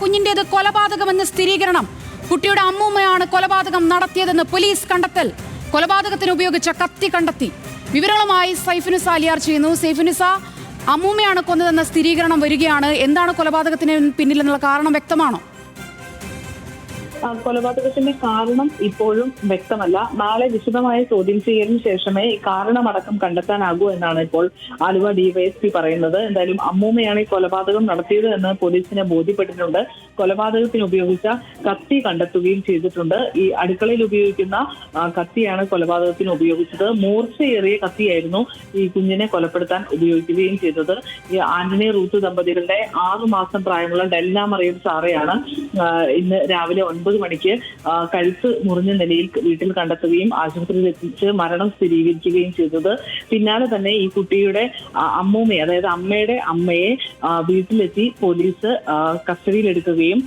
കുഞ്ഞിന്റേത് കൊലപാതകമെന്ന് സ്ഥിരീകരണം. കുട്ടിയുടെ അമ്മൂമ്മയാണ് കൊലപാതകം നടത്തിയതെന്ന് പോലീസ് കണ്ടെത്തൽ. കൊലപാതകത്തിന് ഉപയോഗിച്ച കത്തി കണ്ടെത്തി. വിവരങ്ങളുമായി സൈഫുനിസ അലിയാർ ചെയ്യുന്നു. സൈഫുനിസ അമ്മൂമ്മയാണ് കൊന്നതെന്ന സ്ഥിരീകരണം വരികയാണ്. എന്താണ് കൊലപാതകത്തിന് പിന്നിലെന്നുള്ള കാരണം വ്യക്തമാണോ? കൊലപാതകത്തിന്റെ കാരണം ഇപ്പോഴും വ്യക്തമല്ല. നാളെ വിശദമായ ചോദ്യം ചെയ്യലിന് ശേഷമേ കാരണമടക്കം കണ്ടെത്താനാകൂ എന്നാണ് ഇപ്പോൾ ആലുവ ഡിവൈഎസ്പി പറയുന്നത്. എന്തായാലും അമ്മൂമ്മയാണ് ഈ കൊലപാതകം നടത്തിയത് എന്ന് പോലീസിനെ ബോധ്യപ്പെട്ടിട്ടുണ്ട്. കൊലപാതകത്തിന് ഉപയോഗിച്ച കത്തി കണ്ടെത്തുകയും ചെയ്തിട്ടുണ്ട്. ഈ അടുക്കളയിൽ ഉപയോഗിക്കുന്ന കത്തിയാണ് കൊലപാതകത്തിന് ഉപയോഗിച്ചത്. മൂർച്ചയേറിയ കത്തിയായിരുന്നു ഈ കുഞ്ഞിനെ കൊലപ്പെടുത്താൻ ഉപയോഗിക്കുകയും ചെയ്തത്. ഈ ആന്റണി റൂത്ത് ദമ്പതികളുടെ ആറു മാസം പ്രായമുള്ള ഡെൽന മറിയം സാറയാണ് ഇന്ന് രാവിലെ ഒൻപത് മണിക്ക് ആ, കഴുത്ത് മുറിഞ്ഞ നിലയിൽ വീട്ടിൽ കണ്ടെത്തുകയും ആശുപത്രിയിൽ എത്തിച്ച് മരണം സ്ഥിരീകരിക്കുകയും ചെയ്തത്. പിന്നാലെ തന്നെ ഈ കുട്ടിയുടെ അമ്മൂമ്മ അമ്മൂമ്മയെ അതായത് അമ്മയുടെ അമ്മയെ വീട്ടിലെത്തി പോലീസ് കസ്റ്റഡിയിലെടുക്കുകയും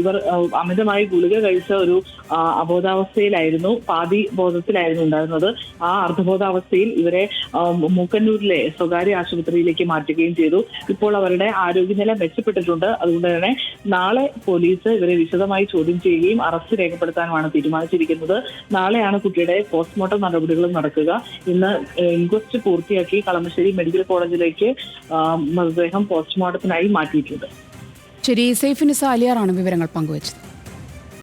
ഇവർ അമിതമായി ഗുളിക കഴിച്ച ഒരു അബോധാവസ്ഥയിലായിരുന്നു പാതി ബോധത്തിലായിരുന്നു ഉണ്ടായിരുന്നത്. ആ അർദ്ധബോധാവസ്ഥയിൽ ഇവരെ മൂക്കന്നൂരിലെ സ്വകാര്യ ആശുപത്രിയിലേക്ക് മാറ്റുകയും ചെയ്തു. ഇപ്പോൾ അവരുടെ ആരോഗ്യനില മെച്ചപ്പെട്ടിട്ടുണ്ട്. അതുകൊണ്ട് തന്നെ നാളെ പോലീസ് ഇവരെ വിശദമായി ചോദ്യം ചെയ്യുകയും അറസ്റ്റ് രേഖപ്പെടുത്താനുമാണ് തീരുമാനിച്ചിരിക്കുന്നത്. നാളെയാണ് കുട്ടിയുടെ പോസ്റ്റ്മോർട്ടം നടപടികൾ നടക്കുക. ഇന്ന് ഇൻക്വസ്റ്റ് പൂർത്തിയാക്കി കളമശ്ശേരി മെഡിക്കൽ കോളേജിലേക്ക് മൃതദേഹം പോസ്റ്റ്മോർട്ടത്തിനായി മാറ്റിയിട്ടുണ്ട്. ശരി സേഫിന് സാലിയാറാണ് വിവരങ്ങൾ പങ്കുവച്ചത്.